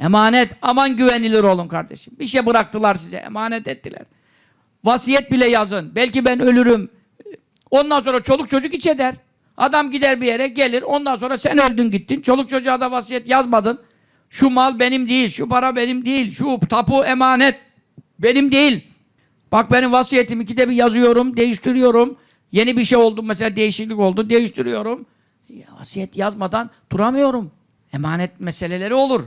Emanet, aman güvenilir olun kardeşim. Bir şey bıraktılar size, emanet ettiler. Vasiyet bile yazın. Belki ben ölürüm. Ondan sonra çoluk çocuk iç eder. Adam gider bir yere gelir. Ondan sonra sen öldün gittin. Çoluk çocuğa da vasiyet yazmadın. Şu mal benim değil, şu para benim değil, şu tapu emanet benim değil. Bak benim vasiyetim ikide bir yazıyorum, değiştiriyorum. Yeni bir şey oldu mesela değişiklik oldu, değiştiriyorum. Vasiyet yazmadan duramıyorum. Emanet meseleleri olur.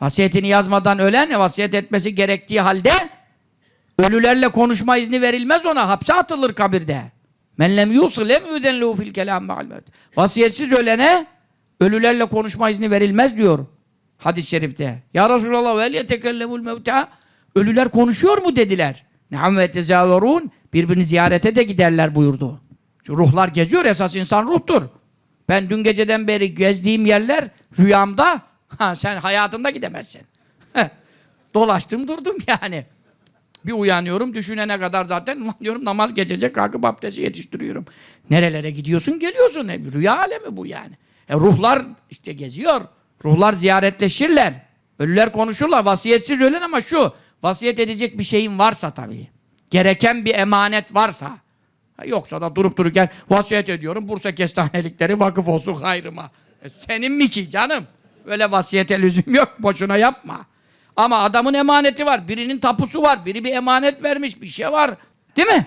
Vasiyetini yazmadan ölen vasiyet etmesi gerektiği halde ölülerle konuşma izni verilmez ona. Hapse atılır kabirde. Men lem yusil lem yudenlehu fil kelam. Vasiyetsiz ölene ölülerle konuşma izni verilmez diyor hadis-i şerifte. Ya Resulallah vel yetekellemul mevta ölüler konuşuyor mu dediler. Ne'am ve tezaverun birbirini ziyarete de giderler buyurdu. Çünkü ruhlar geziyor esas insan ruhtur. Ben dün geceden beri gezdiğim yerler rüyamda ha sen hayatında gidemezsin. Dolaştım durdum yani. Bir uyanıyorum düşünene kadar zaten diyorum namaz geçecek kalkıp abdesti yetiştiriyorum. Nerelere gidiyorsun geliyorsun. E, rüya alemi bu yani. E, ruhlar işte geziyor. Ruhlar ziyaretleşirler. Ölüler konuşurlar. Vasiyetsiz ölen ama şu. Vasiyet edecek bir şeyin varsa tabii. Gereken bir emanet varsa. Yoksa da durup dururken vasiyet ediyorum. Bursa kestanelikleri vakıf olsun hayrıma. E, senin mi ki canım? Öyle vasiyete lüzum yok. Boşuna yapma. Ama adamın emaneti var. Birinin tapusu var. Biri bir emanet vermiş. Bir şey var. Değil mi?